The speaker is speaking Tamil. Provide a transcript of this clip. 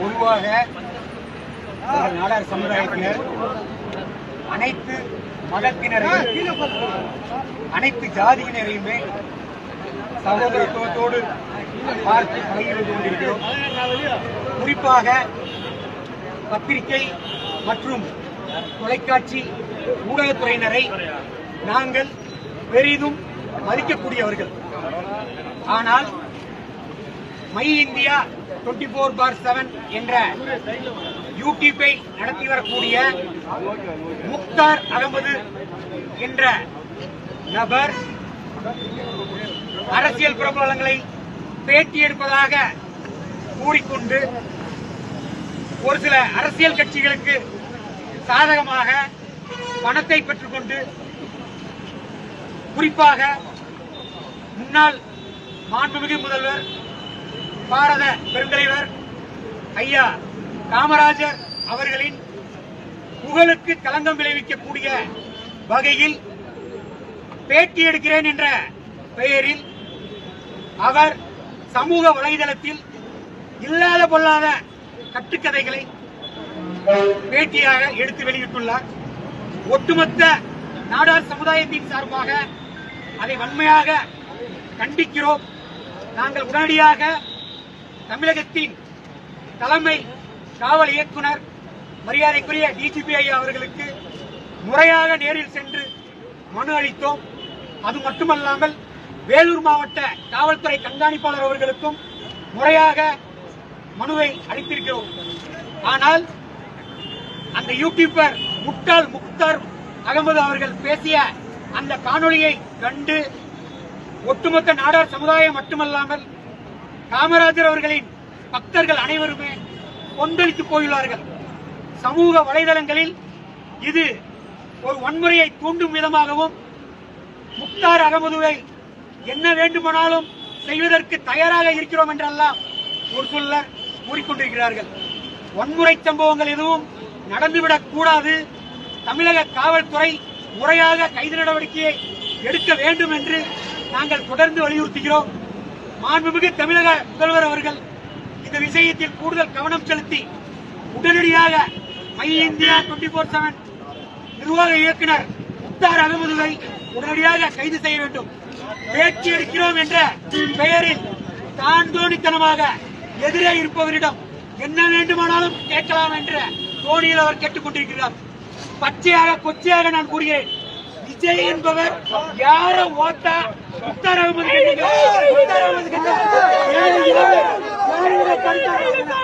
பொதுவாக நாடார் சமுதாயத்தினர் அனைத்து மதத்தினரையும் அனைத்து ஜாதியினரையுமே சகோதரத்துவத்தோடு பார்த்து பழகி கொண்டிருக்கிறோம். குறிப்பாக பத்திரிகை மற்றும் தொலைக்காட்சி ஊடகத்துறையினரை நாங்கள் பெரிதும் மதிக்கக்கூடியவர்கள். ஆனால் my India twenty four by seven என்ற யூடியூப்பை நடத்தி வரக்கூடிய முக்தார் அகமது என்ற நபர் அரசியல் பிரபலங்களை பேட்டி எடுப்பதாக கூறிக்கொண்டு ஒரு சில அரசியல் கட்சிகளுக்கு சாதகமாக பணத்தை பெற்றுக்கொண்டு குறிப்பாக முன்னாள் மாண்புமிகு முதல்வர் பாரத பெருந்தலைவர் ஐயா காமராஜர் அவர்களின் புகழுக்கு களங்கம் விளைவிக்கக்கூடிய வகையில் பேட்டி எடுக்கிறேன் என்ற பெயரில் அவர் சமூக வலைதளத்தில் இல்லாத பொல்லாத கட்டுக்கதைகளை பேட்டியாக எடுத்து வெளியிட்டுள்ளார். ஒட்டுமொத்த நாடார் சமுதாயத்தின் சார்பாக அதை வன்மையாக கண்டிக்கிறோம். நாங்கள் உடனடியாக தமிழகத்தின் தலைமை காவல் இயக்குனர் மரியாதைக்குரிய டிஜிபி ஐயா அவர்களுக்கு முறையாக நேரில் சென்று மனு அளித்தோம். அது மட்டுமல்லாமல் வேலூர் மாவட்ட காவல்துறை கண்காணிப்பாளர் அவர்களுக்கும் முறையாக மனுவை அளித்திருக்கிறோம். ஆனால் அந்த யூடியூபர் முட்டால் முக்தார் அகமது அவர்கள் பேசிய அந்த காணொலியை கண்டு ஒட்டுமொத்த நாடார் சமுதாயம் மட்டுமல்லாமல் காமராஜர் அவர்களின் பக்தர்கள் அனைவருமே கொந்தளித்து போயுள்ளார்கள். சமூக வலைதளங்களில் இது ஒரு வன்முறையை தூண்டும் விதமாகவும் முக்தார் அகமதுவை என்ன வேண்டுமானாலும் செய்வதற்கு தயாராக இருக்கிறோம் என்றெல்லாம் ஒரு சொல்லர் கூறிக்கொண்டிருக்கிறார்கள். வன்முறை சம்பவங்கள் எதுவும் நடந்துவிடக் கூடாது. தமிழக காவல்துறை முறையாக கைது நடவடிக்கையை எடுக்க வேண்டும் என்று நாங்கள் தொடர்ந்து வலியுறுத்துகிறோம். மாண்புமிகு தமிழக முதல்வர் அவர்கள் இந்த விஷயத்தில் கூடுதல் கவனம் செலுத்தி உடனடியாக my India twenty four seven நிர்வாக இயக்குனர் முக்தார் அகமதுவை உடனடியாக கைது செய்ய வேண்டும். பேச்சு எடுக்கிறோம் என்ற பெயரில் தாந்தோணித்தனமாக எதிரே இருப்பவரிடம் என்ன வேண்டுமானாலும் கேட்கலாம் என்ற தோணியில் அவர் கேட்டுக்கொண்டிருக்கிறார் பச்சையாக கொச்சையாக நான் கூறுகிறேன். விஜய் என்பவர் யார ஓட்டா முக்தார் அகமது கேட்டீங்க முக்தார்